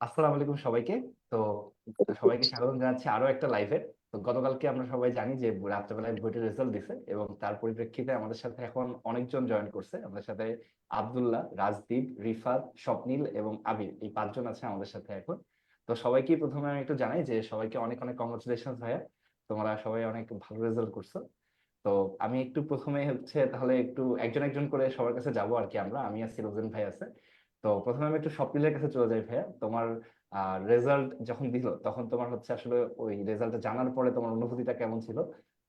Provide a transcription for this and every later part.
আসসালামু আলাইকুম সবাইকে। তো সবাইকে স্বাগত জানাচ্ছি আরও একটা লাইভে তো গতকালকে আমরা সবাই জানি যে রাত্রেবেলায় বইটির রেজাল্ট দিছে এবং তার পরিপ্রেক্ষিতে আমাদের সাথে এখন অনেকজন জয়েন করছে। আমাদের সাথে আব্দুল্লাহ, রাজদীপ, রিফাত, স্বপ্নিল এবং আবির। এই পাঁচজন আছে আমাদের সাথে এখন। তো সবাইকে প্রথমে আমি একটু জানাই যে সবাইকে অনেক অনেক কংগ্রেচুলেশন ভাইয়া। তোমরা সবাই অনেক ভালো রেজাল্ট করছ। তো আমি একটু প্রথমে হচ্ছে তাহলে একটু একজন একজন করে সবার কাছে যাব আর কি আমরা। আমি আর সিরোজেন ভাই আছে। তো প্রথমে আমি একটু স্বপ্নিলের কাছে চলে যাই ভাইয়া। তোমার রেজাল্ট যখন দিল তখন তোমার হচ্ছে আসলে ওই রেজাল্ট জানার পরে তোমার অনুভূতিটা কেমন ছিল?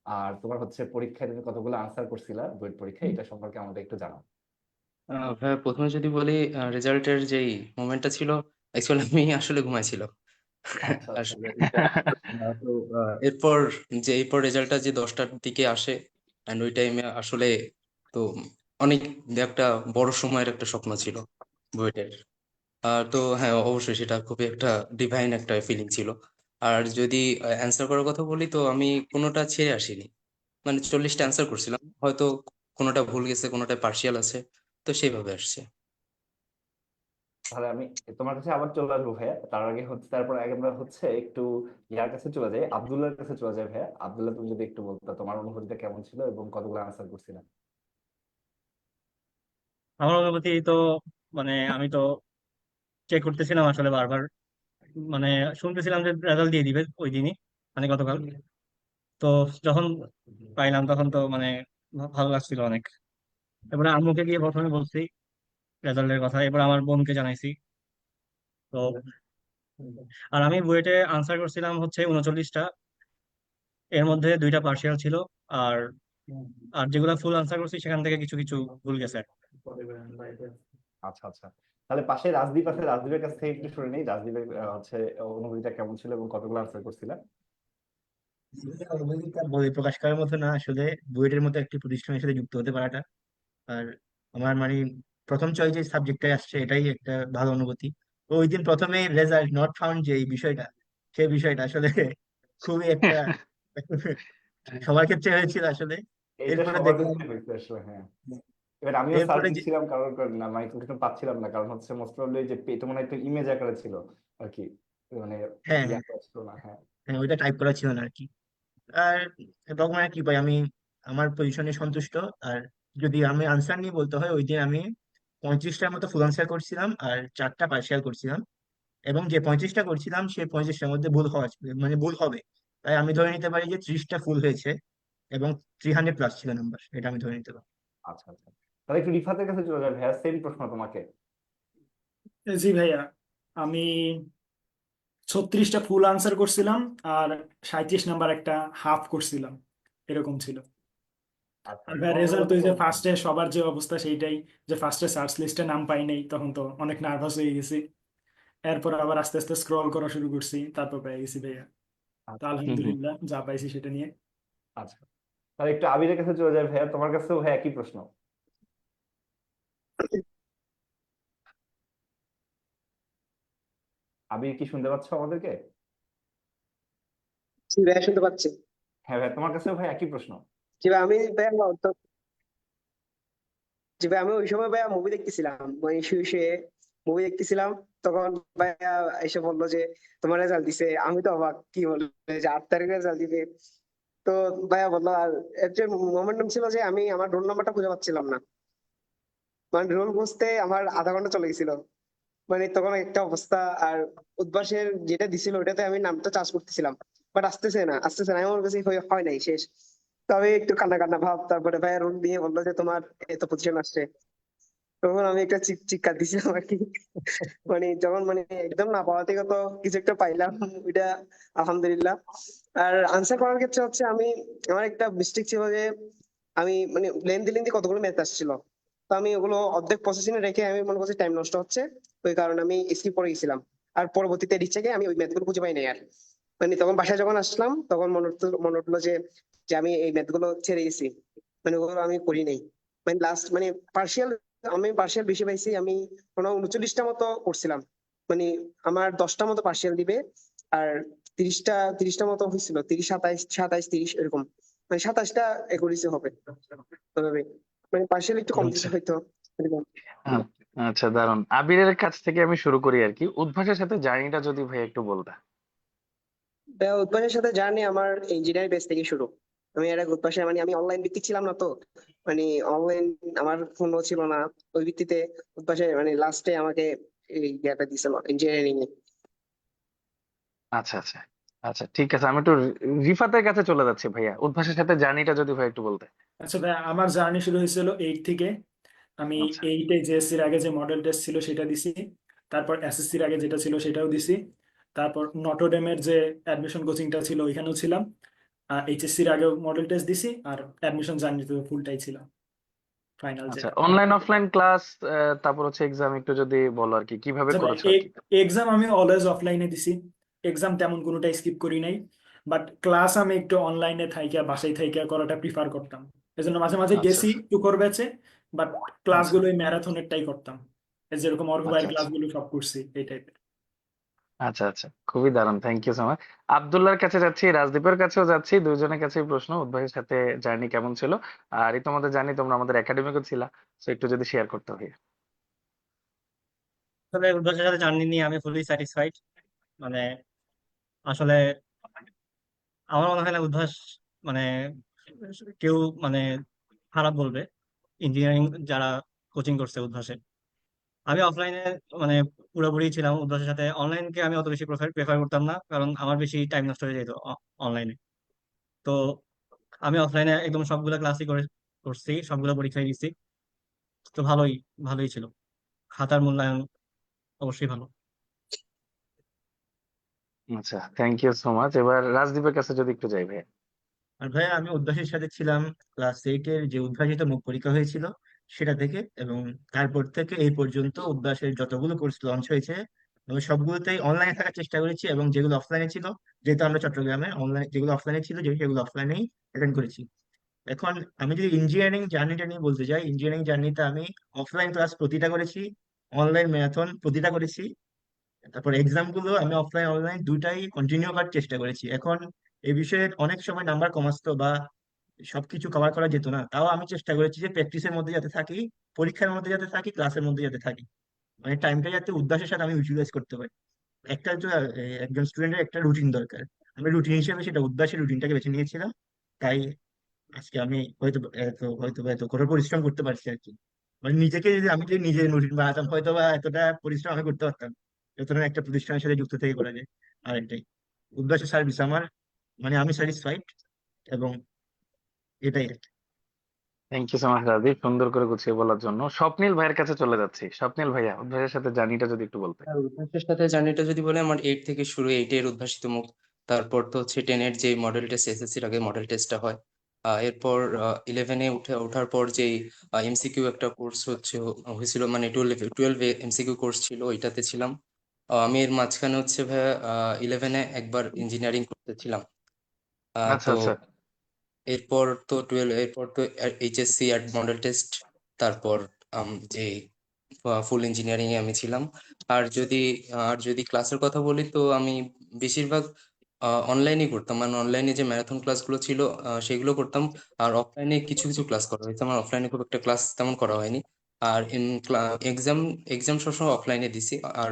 আর তোমার হচ্ছে পরীক্ষায় তুমি কতগুলো আনসার করছিলা বুয়েট পরীক্ষায় এটা সম্পর্কে আমাদের একটু জানাও। ভাইয়া প্রথমে যদি বলি রেজাল্টের যেই মোমেন্টটা ছিল অ্যাকচুয়ালি আমি আসলে ঘুমাইছিল আচ্ছা আচ্ছা। আসলে এরপর যে এরপর রেজাল্টটা যে দশটার দিকে আসে অ্যান্ড ওই টাইমে আসলে তো অনেক একটা বড় সময়ের একটা স্বপ্ন ছিল। বুয়েটের আর তো হ্যাঁ অবশ্যই সেটা খুবই একটা ডিভাইন একটা ফিলিং ছিল। আর যদি অ্যান্সার করার কথা বলি তো আমি কোনোটা ছেড়ে আসিনি। মানে চল্লিশটা অ্যান্সার করছিলাম। হয়তো কোনোটা ভুল গেছে কোনোটা পার্শিয়াল আছে। তো সেইভাবে আসছে। তাহলে আমি তোমার কাছে আবার চলে আসব ভাইয়া। তার আগে হচ্ছে তারপর আগে আমরা হচ্ছে একটু ইয়ার কাছে চলে যাই। আব্দুল্লাহর কাছে চলে যাই ভাইয়া। আব্দুল্লাহ তুমি যদি একটু বলতো তোমার অনুভূতিটা কেমন ছিল এবং কতগুলো আনসার করছিলা আমার অনুভূতি তো মানে আমি তো চেক করতেছিলাম আসলে বারবার। মানে শুনতেছিলাম যে রেজাল্ট দিয়ে দিবে ওই দিনই মানে গতকাল। তো যখন পাইলাম তখন তো মানে ভালো লাগছিল অনেক। এবারে আম্মুকে গিয়ে প্রথমে বলছি রেজাল্টের কথা এবার আমার বোনকে জানাইছি। তো আর আমি বুয়েটে আনসার করছিলাম হচ্ছে উনচল্লিশটা। এর মধ্যে দুইটা পার্সিয়াল ছিল আর আর যেগুলা ফুল আনসার করছি সেখান থেকে কিছু কিছু ভুল গেছে। আচ্ছা আচ্ছা। তাহলে পাশে রাজদীপ আছে রাজদীপের কাছ থেকে একটু শুনে নেই। রাজদীপের হচ্ছে অনুভূতিটা কেমন ছিল এবং কতগুলো আনসার করছিলা অনুভূতিটা বলে প্রকাশ করার মতো না। আসলে বুয়েটের মতো একটি প্রতিষ্ঠানের সাথে যুক্ত হতে পারাটা। আর আমার মানে প্রথম চয়েস যে সাবজেক্টটাই আসছে এটাই একটা ভালো অনুভূতি। তো ওই দিন প্রথমে রেজাল্ট নট ফাউন্ড যে এই বিষয়টা সেই বিষয়টা আসলে খুবই একটা সবার ক্ষেত্রে হয়েছিল আসলে। এরপরে দেখলাম আসলে হ্যাঁ। এবার আমিও সার্চ এরপরে কারণ না মাইক্রোফোন পাচ্ছিলাম না কারণ হচ্ছে মোস্ট প্রবলি যে পেটে মনে একটা ইমেজ আকারে ছিল আর কি মানে হ্যাঁ না হ্যাঁ। হ্যাঁ ওইটা টাইপ করা ছিল না আর কি আর তখন কি পাই আমি আমার পজিশনে সন্তুষ্ট আর যদি আমি আনসার নিয়ে বলতে হয় ওই দিন আমি পঁয়ত্রিশটার মতো ফুল আনসার করছিলাম আর চারটা পার্সিয়াল করছিলাম। এবং যে পঁয়ত্রিশটা করছিলাম সেই পঁয়ত্রিশটার মধ্যে ভুল হওয়া মানে ভুল হবে। তাই আমি ধরে নিতে পারি যে ত্রিশটা ফুল হয়েছে এবং থ্রি হান্ড্রেড প্লাস ছিল নাম্বার এটা আমি ধরে নিতে পারি। আচ্ছা আচ্ছা। তাহলে একটু রিফাতের কাছে চলে যাবে ভাইয়া সেম প্রশ্ন তোমাকে। জি ভাইয়া আমি ছত্রিশটা ফুল আনসার করছিলাম আর সাঁইত্রিশ নাম্বার একটা হাফ করছিলাম এরকম ছিল। আচ্ছা রেজাল্ট তো যে ফার্স্টে সবার যে অবস্থা সেইটাই যে ফার্স্টে সার্চ লিস্টে নাম পাই নাই তখন তো অনেক নার্ভাস হয়ে গেছি। এরপর আবার আস্তে আস্তে স্ক্রল করা শুরু করছি তারপর পেয়ে গেছি ভাইয়া। তো আলহামদুলিল্লাহ যা পাইছি সেটা নিয়ে। আচ্ছা। তাহলে একটু আবিরের কাছে চলে যাবে ভাইয়া তোমার কাছেও ভাই একই প্রশ্ন। আবির কি শুনতে পাচ্ছ আমাদেরকে? জি ভাইয়া শুনতে পাচ্ছি। হ্যাঁ ভাই তোমার কাছেও ভাই একই প্রশ্ন। জি ভাই আমি ভাইয়া জি ভাই আমি ওই সময় ভাইয়া মুভি দেখতেছিলাম। মানে শুয়ে শুয়ে মুভি দেখতেছিলাম তখন ভাইয়া এসে বলল যে তোমার রেজাল্ট দিছে। আমি তো অবাক কি বলল যে আট তারিখে রেজাল্ট দিবে। তো ভাইয়া বলল আর এর মোমেন্টাম ছিল যে আমি আমার রোল নাম্বারটা খুঁজে পাচ্ছিলাম না। মানে রোল বুঝতে আমার আধা ঘণ্টা চলে গেছিল। মানে তখন একটা অবস্থা, আর উদ্ভাসের যেটা দিছিল ওটাতে আমি নামটা চার্জ করতেছিলাম। বাট আসতেছে না আসতেছে না আমার কাছে হয় নাই, শেষ। তবে একটু কান্না কান্না ভাব, তারপরে ভাইয়া রুম দিয়ে বলল যে তোমার এত পজিশন আসছে। তখন আমি একটা চিক চিৎকার দিছিলাম আর কি। মানে যখন মানে একদম না পাওয়া থেকে তো কিছু একটা পাইলাম, ওইটা আলহামদুলিল্লাহ। আর আনসার করার ক্ষেত্রে হচ্ছে আমি, আমার একটা মিস্টেক ছিল যে আমি মানে লেন্দি লেন্দি কতগুলো ম্যাচ আসছিল। তো আমি ওগুলো অর্ধেক প্রসেসিং রেখে আমি মনে করছি টাইম নষ্ট হচ্ছে। ওই কারণে আমি স্কিপ করে গেছিলাম। আর পরবর্তীতে রিচেকে আমি ওই ম্যাথগুলো খুঁজে পাই নাই আর। মানে তখন বাসায় যখন আসলাম, তখন মনে হলো যে যে আমি এই ম্যাথগুলো ছেড়ে গেছি মানে ওগুলো আমি করি নাই। মানে লাস্ট মানে পার্শিয়াল আমি পার্শিয়াল বেশি পাইছি, আমি কোনো উনচল্লিশটা মতো করছিলাম। মানে আমার দশটা মতো পার্শিয়াল দিবে, আর তিরিশটা তিরিশটা মতো হয়েছিল। তিরিশ, সাতাইশ সাতাইশ, তিরিশ, এরকম। মানে সাতাশটা একুরিশে হবে। মানে পার্শিয়াল একটু কম দিতে হয়তো এরকম। আচ্ছা দারুণ আবিরের কাছ থেকে আমি শুরু করি আর কি। উদ্ভাসের সাথে জার্নিটা যদি ভাই একটু বলতে। উদ্ভাসের সাথে জার্নি আমার ইঞ্জিনিয়ারিং বেস থেকে শুরু। আমি এর আগে উদ্ভাসে মানে আমি অনলাইন ভিত্তিক ছিলাম না তো। মানে অনলাইন আমার ফোনও ছিল না। ওই ভিত্তিতে উদ্ভাসে মানে লাস্টে আমাকে এই জ্ঞানটা দিছিল ইঞ্জিনিয়ারিং এ। আচ্ছা আচ্ছা। আচ্ছা ঠিক আছে। আমি একটু রিফাতের কাছে চলে যাচ্ছি ভাইয়া। উদ্ভাসের সাথে জার্নিটা যদি ভাই একটু বলতে। আচ্ছা ভাই আমার জার্নি শুরু হয়েছিল এইট থেকে। আমি আচ্ছা। এইটে জেএসসির আগে যে মডেল টেস্ট ছিল সেটা দিছি। তারপর এসএসসির আগে যেটা ছিল সেটাও দিছি। তারপর নটরডেমের যে অ্যাডমিশন কোচিংটা ছিল ওইখানেও ছিলাম। এইচএসসির আগেও মডেল টেস্ট দিছি আর অ্যাডমিশন জার্নিতে ফুলটাই ছিলাম। ফাইনাল যে। আচ্ছা অনলাইন অফলাইন ক্লাস তারপর হচ্ছে এক্সাম একটু যদি বলো আর কি কীভাবে আচ্ছা ভাই করেছ আর কি? এক্সাম আমি অলওয়েজ অফলাইনে দিছি। এক্সাম তেমন কোনোটাই স্কিপ করি নাই। বাট ক্লাস আমি একটু অনলাইনে থাইকা বাসায় থাইকা করাটা প্রিফার করতাম। এজন্য মাঝে মাঝে আচ্ছা। গেছি আচ্ছা টুকর ব্যাচে বাট আচ্ছা। ক্লাসগুলো ওই ম্যারাথনেরটাই করতাম। এই যেরকম আচ্ছা ভাইয়ের আচ্ছা ক্লাসগুলো সব করছি এই টাইপের আচ্ছা আচ্ছা। খুবই দারুণ। থ্যাংক ইউ সো মাচ আবদুল্লাহর কাছে যাচ্ছি রাজদীপের কাছেও যাচ্ছি দুইজনের কাছেই প্রশ্ন উদ্ভাসের সাথে জার্নি কেমন ছিল? আর এই তোমাদের জানি তোমরা আমাদের একাডেমিকও ছিলা তো একটু যদি শেয়ার করতে হয় আসলে উদ্ভাসের সাথে জার্নি নিয়ে আমি ফুলি স্যাটিসফাইড মানে আসলে আমার মনে হয় না উদ্ভাস মানে কেউ মানে খারাপ বলবে। ইঞ্জিনিয়ারিং যারা কোচিং করছে উদ্ভাসে। আমি অফলাইনে মানে পুরোপুরি ছিলাম উদ্ভাসের সাথে। অনলাইনকে আমি অত বেশি প্রেফার প্রেফার করতাম না, কারণ আমার বেশি টাইম নষ্ট হয়ে যেত অনলাইনে তো আমি অফলাইনে একদম সবগুলো ক্লাসই করে করছি, সবগুলো পরীক্ষায় দিচ্ছি। তো ভালোই ভালোই ছিল। খাতার মূল্যায়ন অবশ্যই ভালো। আচ্ছা থ্যাংক ইউ সো মাচ এবার রাজদীপের কাছে যদি একটু যাই ভাইয়া। আর ভাইয়া আমি উদ্ভাসের সাথে ছিলাম ক্লাস এইটের যে উদ্ভাসিত মুখ পরীক্ষা হয়েছিল সেটা থেকে এবং তারপর থেকে এই পর্যন্ত উদ্ভাসের যতগুলো কোর্স লঞ্চ হয়েছে, আমি সবগুলোতেই অনলাইনে থাকার চেষ্টা করেছি এবং যেগুলো অফলাইনে ছিল, যেহেতু আমরা চট্টগ্রামে অনলাইন যেগুলো অফলাইনে ছিল সেগুলো অফলাইনেই অ্যাটেন্ড করেছি। এখন আমি যদি ইঞ্জিনিয়ারিং জার্নিটা নিয়ে বলতে চাই ইঞ্জিনিয়ারিং জার্নিতে আমি অফলাইন ক্লাস প্রতিটা করেছি অনলাইন ম্যারাথন প্রতিটা করেছি, তারপর এক্সামগুলো আমি অফলাইন অনলাইন দুটাই কন্টিনিউ করার চেষ্টা করেছি। এখন এই বিষয়ে অনেক সময় নাম্বার কম আসতো বা সবকিছু কভার করা যেত না। তাও আমি চেষ্টা করেছি যে প্র্যাকটিসের মধ্যে যাতে থাকি, পরীক্ষার মধ্যে যাতে থাকি ক্লাসের মধ্যে যাতে থাকি। মানে টাইমটা যাতে উদ্দেশ্যের সাথে আমি ইউটিলাইজ করতে পারি। একটা একজন স্টুডেন্টের একটা রুটিন দরকার। আমি রুটিন হিসেবে সেটা উদ্দেশ্যের রুটিনটাকে বেছে নিয়েছিলাম। তাই আজকে আমি হয়তো হয়তো এত কঠোর পরিশ্রম করতে পারছি আর কি। মানে নিজেকে যদি আমি যদি নিজের রুটিন বানাতাম হয়তো বা এতটা পরিশ্রম আমি করতে পারতাম। যতটা একটা প্রতিষ্ঠানের সাথে যুক্ত থেকে করা যায়। আর এটাই। উদ্দেশ্য সার্ভিস আমার। মানে আমি স্যাটিসফাইড এবং এটাই আর thank you so much Rajdeep সুন্দর করে গুছিয়ে বলার জন্য। স্বপ্নিল ভাইয়ের কাছে চলে যাচ্ছি। স্বপ্নিল ভাইয়া উদ্ভাসের সাথে জার্নিটা যদি একটু বলতে আর উদ্ভাসের সাথে জার্নিটা যদি বলে আমার এইট থেকে শুরু এইট এর উদ্ভাসিত মুখ। তারপর তো হচ্ছে টেন এর যে মডেল টেস্ট এসএসসির আগে মডেল টেস্টটা হয়। আহ, এরপর ইলেভেনে উঠে ওঠার পর যেই এমসিকিউ একটা কোর্স হচ্ছে হয়েছিল মানে টুয়েলভ টুয়েলভ এমসিকিউ কোর্স ছিল ওইটাতে ছিলাম। আহ, আমি এর মাঝখানে হচ্ছে ভাইয়া ইলেভেনে একবার ইঞ্জিনিয়ারিং করতেছিলাম। আহ, আচ্ছা তো আচ্ছা। এরপর তো টুয়েলভ এরপর তো এইচএসসি আর মডেল টেস্ট তারপর আম, যে ফুল ইঞ্জিনিয়ারিং এ আমি ছিলাম। আর যদি আর যদি ক্লাসের কথা বলি তো আমি বেশিরভাগ অনলাইনে করতাম। মানে অনলাইনে যে ম্যারাথন ক্লাসগুলো ছিল আহ, সেগুলো করতাম। আর অফলাইনে কিছু কিছু ক্লাস করা হয়েছে। আমার অফলাইনে খুব একটা ক্লাস তেমন করা হয়নি। আর এক্সাম এক্সাম সবসময় অফলাইনে দিছি। আর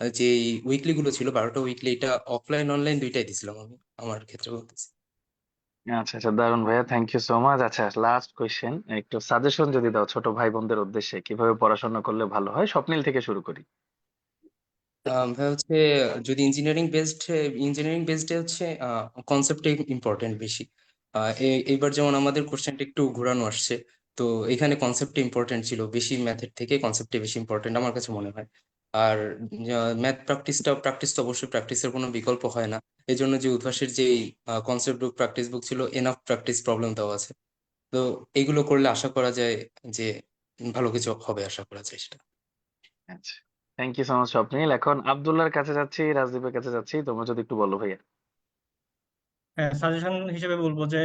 যে উইকলি গুলো ছিল বারোটা উইকলি এটা অফলাইন অনলাইন দুইটাই দিছিলাম আমি আমার ক্ষেত্রে বলতেছি। আচ্ছা আচ্ছা দারুণ ভাইয়া থ্যাংক ইউ সো মাচ আচ্ছা লাস্ট কোয়েশ্চেন একটু সাজেশন যদি দাও ছোট ভাই বোনদের উদ্দেশ্যে, কীভাবে পড়াশোনা করলে ভালো হয়? স্বপ্নিল থেকে শুরু করি। হচ্ছে, যদি ইঞ্জিনিয়ারিং বেসড ইঞ্জিনিয়ারিং বেসডে হচ্ছে কনসেপ্ট ইম্পর্টেন্ট বেশি। এইবার যেমন আমাদের কোশ্চেনটা একটু ঘোরানো আসছে, তো এখানে কনসেপ্ট ইম্পর্টেন্ট ছিল, বেশি ম্যাথের থেকে কনসেপ্টে বেশি ইম্পর্টেন্ট আমার কাছে মনে হয়। আর ম্যাথ প্র্যাকটিসটা প্র্যাকটিস তো অবশ্যই প্র্যাকটিসের কোনো বিকল্প হয় না। এই জন্য যে উদ্ভাসের যে কনসেপ্ট বুক প্র্যাকটিস বুক ছিল এনাফ প্র্যাকটিস প্রবলেম দেওয়া আছে। তো এগুলো করলে আশা করা যায় যে ভালো কিছু হবে আশা করা যায় সেটা। আচ্ছা। Thank you so much Swapnil. এখন আবদুল্লাহর কাছে যাচ্ছি রাজদীপের কাছে যাচ্ছি। তোমরা যদি একটু বলো ভাইয়া। হ্যাঁ সাজেশন হিসেবে বলব যে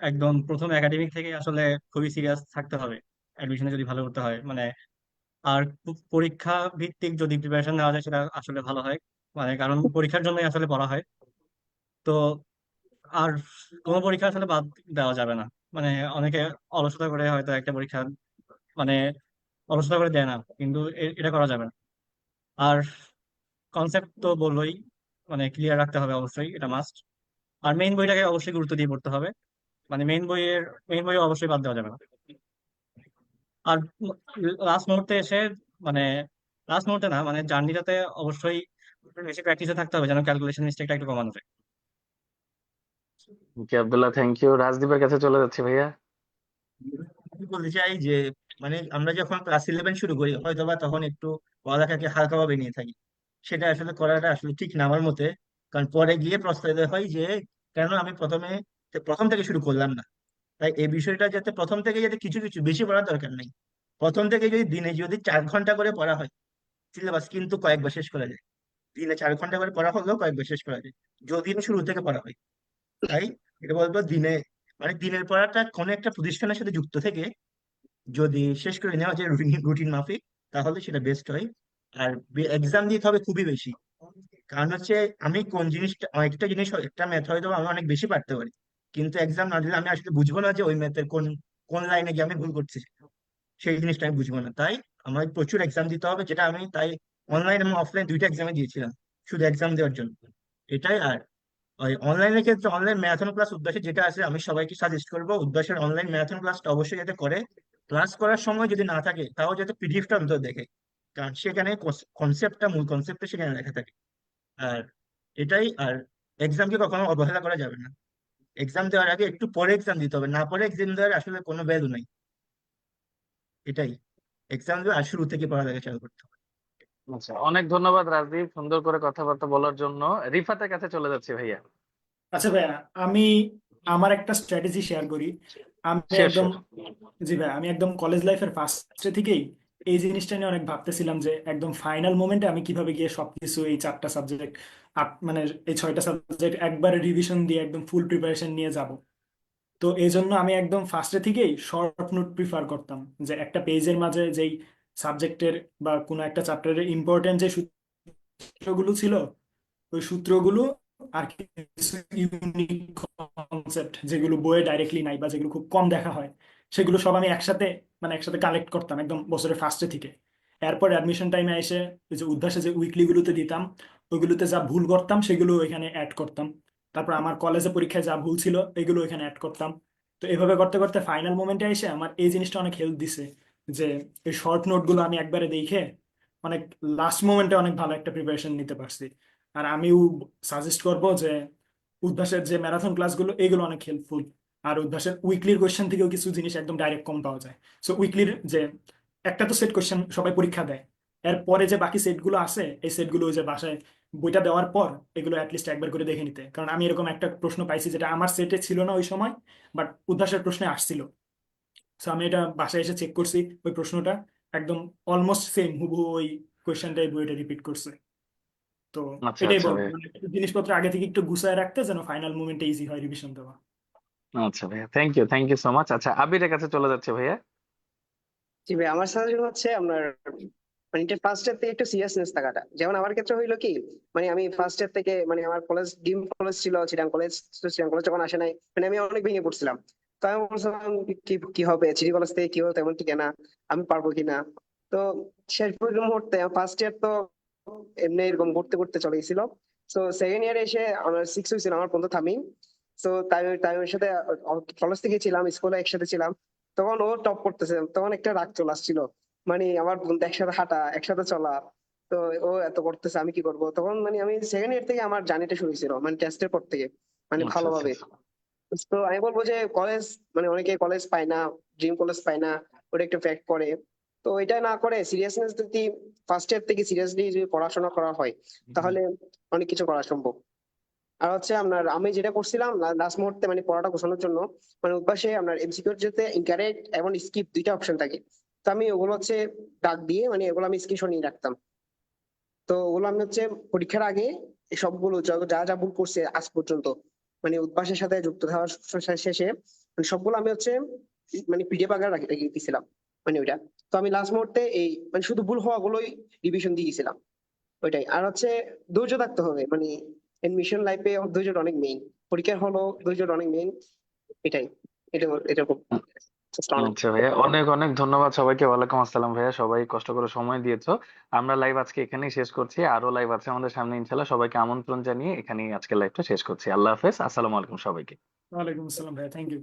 একদম প্রথম একাডেমিক থেকে আসলে খুবই সিরিয়াস থাকতে হবে। অ্যাডমিশনে যদি ভালো করতে হয় মানে আর পরীক্ষা ভিত্তিক যদি প্রিপারেশন নেওয়া যায় সেটা আসলে ভালো হয়। মানে কারণ পরীক্ষার জন্যই আসলে পড়া হয়। তো আর কোনো পরীক্ষা আসলে বাদ দেওয়া যাবে না। মানে অনেকে অলসতা করে হয়তো একটা পরীক্ষা মানে অলসতা করে দেয় না, কিন্তু এটা করা যাবে না। আর কনসেপ্ট তো বললোই মানে ক্লিয়ার রাখতে হবে অবশ্যই, এটা মাস্ট আর মেইন বইটাকে অবশ্যই গুরুত্ব দিয়ে পড়তে হবে। মানে মেইন বইয়ের মেইন বই অবশ্যই বাদ দেওয়া যাবে না। আর লাস্ট মুহূর্তে এসে মানে লাস্ট মুহূর্তে না মানে জার্নিটাতে অবশ্যই বেশি প্র্যাকটিসে থাকতে হবে যেন ক্যালকুলেশন মিস্টেকটা একটু কমানো যায়। ওকে আব্দুল্লাহ থ্যাংক ইউ রাজদীপের কাছে চলে যাচ্ছি ভাইয়া। আমি বলতে চাই যে মানে আমরা যখন ক্লাস ইলেভেন শুরু করি হয়তোবা তখন একটু পড়ালেখাকে হালকাভাবে নিয়ে থাকি। সেটা আসলে করাটা আসলে ঠিক না আমার মতে। কারণ পরে গিয়ে প্রস্তাবিত হয় যে কেন আমি প্রথমে প্রথম থেকে শুরু করলাম না? তাই এই বিষয়টা যাতে প্রথম থেকে যাতে কিছু কিছু বেশি পড়ার দরকার নেই। প্রথম থেকে যদি দিনে যদি চার ঘণ্টা করে পড়া হয় সিলেবাস কিন্তু কয়েকবার শেষ করা যায়। দিনে চার ঘণ্টা করে পড়া হলেও কয়েকবার শেষ করা যায় যদি শুরু থেকে পড়া হয়। তাই এটা বলব দিনে মানে দিনের পড়াটা কোনো একটা প্রতিষ্ঠানের সাথে যুক্ত থেকে যদি শেষ করে নেওয়া যায় রুটিন রুটিন মাফিক, তাহলে সেটা বেস্ট হয়। আর এক্সাম দিতে হবে খুবই বেশি। কারণ হচ্ছে আমি কোন জিনিসটা একটা জিনিস, একটা ম্যাথ হয়তো আমি অনেক বেশি পারতে পারি। কিন্তু এক্সাম না দিলে আমি আসলে বুঝব না যে ওই ম্যাথের কোন কোন লাইনে গিয়ে আমি ভুল করছি। সেই জিনিসটা আমি বুঝব না। তাই আমার প্রচুর এক্সাম দিতে হবে, যেটা আমি তাই অনলাইন এবং অফলাইন দুইটা এক্সামে দিয়েছিলাম, শুধু এক্সাম দেওয়ার জন্য। এটাই আর। ওই অনলাইনের ক্ষেত্রে অনলাইন ম্যারাথন ক্লাস উদ্দেশ্যে যেটা আছে, আমি সবাইকে সাজেস্ট করব, উদ্দেশ্যের অনলাইন ম্যারাথন ক্লাসটা অবশ্যই যাতে করে ক্লাস করার সময় যদি না থাকে, তাও যাতে পিডিএফটা অন্তত দেখে। কারণ সেখানে কনসেপ্টটা মূল কনসেপ্টটা সেখানে লেখা থাকে। আর এটাই, আর এক্সামকে কখনো অবহেলা করা যাবে না। এক্সাম দেওয়ার আগে একটু পরে এক্সাম দিতে হবে। না পরে এক্সাম দেওয়ার আসলে কোনো ভ্যালু নাই। এটাই। এক্সাম দেওয়ার আর শুরু থেকে পড়ালেখা চালু করতে হবে। আচ্ছা অনেক ধন্যবাদ রাজদীপ সুন্দর করে কথাবার্তা বলার জন্য। রিফাতের কাছে চলে যাচ্ছি ভাইয়া। আচ্ছা ভাইয়া আমি আমার একটা স্ট্র্যাটেজি শেয়ার করি। আমি একদম জি ভাই আমি একদম কলেজ লাইফের ফার্স্ট থেকেই এই জিনিসটা নিয়ে অনেক ভাবতেছিলাম যে একদম ফাইনাল মোমেন্টে আমি কীভাবে গিয়ে সবকিছু এই চারটা সাবজেক্ট মানে এই ছয়টা সাবজেক্ট একবারে রিভিশন দিয়ে একদম ফুল প্রিপারেশন নিয়ে যাব। তো এই জন্য আমি একদম ফার্স্টে থেকেই শর্ট নোট প্রিফার করতাম যে একটা পেজের মাঝে যেই সাবজেক্টের বা কোনো একটা চ্যাপ্টারের ইম্পর্টেন্ট যে সূত্রগুলো ছিল, ওই সূত্রগুলো আর কিছু ইউনিক কনসেপ্ট যেগুলো বইয়ে ডাইরেক্টলি নাই বা যেগুলো খুব কম দেখা হয় সেগুলো সব আমি একসাথে মানে একসাথে কালেক্ট করতাম একদম বছরের ফার্স্টে থেকে। এরপর অ্যাডমিশন টাইমে এসে ওই যে উদ্ভাসে যে উইকলিগুলোতে দিতাম, ওইগুলোতে যা ভুল করতাম সেগুলো এখানে অ্যাড করতাম। তারপর আমার কলেজে পরীক্ষায় যা ভুল ছিল এগুলো এখানে অ্যাড করতাম। তো এভাবে করতে করতে ফাইনাল মোমেন্টে এসে আমার এই জিনিসটা অনেক হেল্প দিছে যে এই শর্ট নোটগুলো আমি একবারে দেখে অনেক লাস্ট মোমেন্টে অনেক ভালো একটা প্রিপারেশন নিতে পারছি। আর আমিও সাজেস্ট করব যে উদ্ভাসের যে ম্যারাথন ক্লাসগুলো এগুলো অনেক হেল্পফুল আর উদ্ভাসের উইকলির কোয়েশ্চেন থেকেও কিছু জিনিস একদম ডাইরেক্ট কম পাওয়া যায়। সো উইকলির যে একটা তো সেট কোয়েশ্চেন সবাই পরীক্ষা দেয়। এরপরে যে বাকি সেটগুলো আছে এই সেটগুলো যে বাসায় বইটা দেওয়ার পর এগুলো অ্যাটলিস্ট একবার করে দেখে নিতে। কারণ আমি এরকম একটা প্রশ্ন পাইছি যেটা আমার সেটে ছিল না ওই সময় বাট উদ্ভাসের প্রশ্নে আসছিল। সো আমি এটা বাসায় এসে চেক করছি ওই প্রশ্নটা একদম অলমোস্ট সেম হুবহু ওই কোয়েশ্চেনটাই বইটা রিপিট করছে। তো আচ্ছা এটাই আচ্ছা বলব মানে জিনিসপত্র আগে থেকে একটু গুছায় রাখতে যেন ফাইনাল মোমেন্টে ইজি হয় রিভিশন দেওয়া। আচ্ছা ভাইয়া thank you thank you so much আচ্ছা আবিরের কাছে চলে যাচ্ছে ভাইয়া। জি ভাই আমার সাজেশন হচ্ছে আপনার মানে ফার্স্ট ইয়ার থেকে একটু সিরিয়াসনেস থাকাটা। যেমন আমার ক্ষেত্রে হইল কি মানে আমি ফার্স্ট ইয়ার থেকে মানে আমার কলেজ ডিম কলেজ ছিল চিরাং কলেজ চিরাং কলেজ যখন আসে নাই মানে আমি অনেক ভেঙে পড়ছিলাম। তো আমি বলছিলাম কি কি হবে চিরি কলেজ থেকে কি হবে, তেমন ঠিক না, আমি পারব কিনা তো শেষ পর্যন্ত মুহূর্তে ফার্স্ট ইয়ার তো এমনি এরকম ঘুরতে ঘুরতে চলে গেছিল। তো সেকেন্ড ইয়ারে এসে, আমার সিক্স হয়েছিল আমার বন্ধু থামিম। তো তাই তাই ওর সাথে কলেজ থেকে ছিলাম স্কুলে একসাথে ছিলাম। তখন ও টপ করতেছে তখন একটা রাগ চলে আসছিল। মানে আমার বন্ধু একসাথে হাঁটা একসাথে চলা। তো ও এত করতেছে আমি কি করব? তখন মানে আমি সেকেন্ড ইয়ার থেকে আমার জার্নিটা শুরু হয়েছিল মানে টেস্টের পর থেকে মানে আচ্ছা আচ্ছা। ভালোভাবে। তো আমি বলব যে কলেজ মানে অনেকে কলেজ পায় না ড্রিম কলেজ পায় না ওটা একটু ফ্যাক্ট করে তো এটা না করে সিরিয়াসনেস যদি ফার্স্ট ইয়ার থেকে সিরিয়াসলি যদি পড়াশোনা করা হয় তাহলে অনেক কিছু করা সম্ভব। আর হচ্ছে আপনার আমি যেটা করছিলাম লাস্ট মুহূর্তে মানে পড়াটা গোছানোর জন্য মানে উদ্ভাসে আপনার এমসিকিউর যেতে ইনকারেক্ট এবং স্কিপ দুইটা অপশন থাকে। তো আমি ওগুলো হচ্ছে ডাক দিয়ে মানে ওগুলো আমি স্ক্রিনশট নিয়ে রাখতাম। তো ওগুলো আমি হচ্ছে পরীক্ষার আগে সবগুলো যা- যা ভুল করছে আজ পর্যন্ত মানে উদ্ভাসের সাথে যুক্ত শ- শেষে মানে সবগুলো আমি হচ্ছে মানে পিডিএফ আকারে রাখি, রেখে দিয়েছিলাম মানে ওইটা। তো আমি লাস্ট মুহূর্তে এই মানে শুধু ভুল হওয়া গুলোই রিভিশন দিয়ে গেছিলাম ওইটাই। আর হচ্ছে ধৈর্য থাকতে হবে মানে এডমিশন লাইফে দুজন অনেক মেইন পরীক্ষার হলো দুজন অনেক মেইন এটাই। এটা এটা খুব আচ্ছা ভাইয়া অনেক অনেক ধন্যবাদ সবাইকে। ওয়ালাইকুম আসসালাম ভাইয়া। সবাই কষ্ট করে সময় দিয়েছ। আমরা লাইভ আজকে এখানেই শেষ করছি। আরও লাইভ আছে আমাদের সামনে ইনশাল্লাহ সবাইকে আমন্ত্রণ জানিয়ে এখানেই আজকে লাইভটা শেষ করছি। আল্লাহ হাফেজ। আসসালামু আলাইকুম সবাইকে। ওয়ালাইকুম আসসালাম ভাইয়া। Thank you